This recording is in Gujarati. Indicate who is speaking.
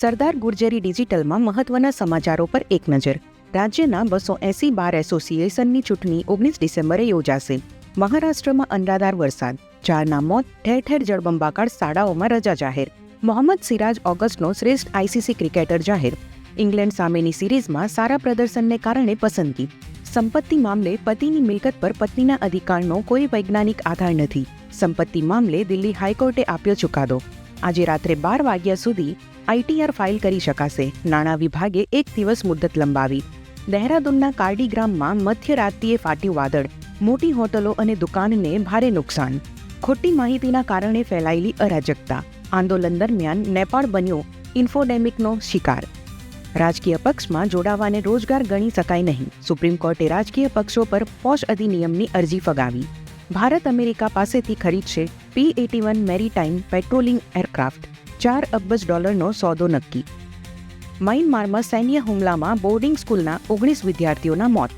Speaker 1: સરદાર ગુર્જરી ડિજિટલમાં મહત્વના સમાચારો પર એક નજર. રાજ્યના બસો એસી બાર એસોસિએશનની ચૂંટણી ઓગણીસ ડિસેમ્બરે યોજાશે. મહારાષ્ટ્રમાં અનરાધાર વરસાદ. ચારના મોત, ઠેર ઠેર જળબંબાકાર શાળાઓમાં રજા જાહેર. મોહમ્મદ સિરાજ ઓગસ્ટનો શ્રેષ્ઠ આઈસીસી ક્રિકેટર જાહેર. ઇંગ્લેન્ડ સામેની સિરીઝમાં સારા પ્રદર્શનને કારણે પસંદગી. સંપત્તિ મામલે પતિની મિલકત પર પત્નીના અધિકારનો કોઈ વૈજ્ઞાનિક આધાર નથી. સંપત્તિ મામલે દિલ્હી હાઈકોર્ટે આપ્યો ચુકાદો. આજે રાત્રે બાર વાગ્યા સુધી આઈટીઆર ફાઇલ કરી શકાશે. નાણાં વિભાગે એક દિવસ મુદ્દત લંબાવી. દહેરાદૂનના કાર્ડીગ્રામમાં મધ્યરાત્રિએ ફાટ્યું વાદળ. મોટી હોટલો અને દુકાનને ભારે નુકસાન. ખોટી માહિતીના કારણે ફેલાયેલી અરાજકતા. આંદોલન દરમિયાન નેપાળ બન્યો ઇન્ફોડેમિકનો શિકાર. રાજકીય પક્ષમાં જોડાવાને રોજગાર ગણી શકાય નહીં. સુપ્રીમ કોર્ટે રાજકીય પક્ષો પર પોશ અધિનિયમની અરજી ફગાવી. ભારત અમેરિકા પાસેથી ખરીદશે P eighty one maritime patrolling aircraft ચાર અબજ ડોલરનો સોદો નક્કી. મ્યાનમારમાં સૈન્ય હુમલામાં બોર્ડિંગ સ્કૂલના ઓગણીસ વિદ્યાર્થીઓના મોત.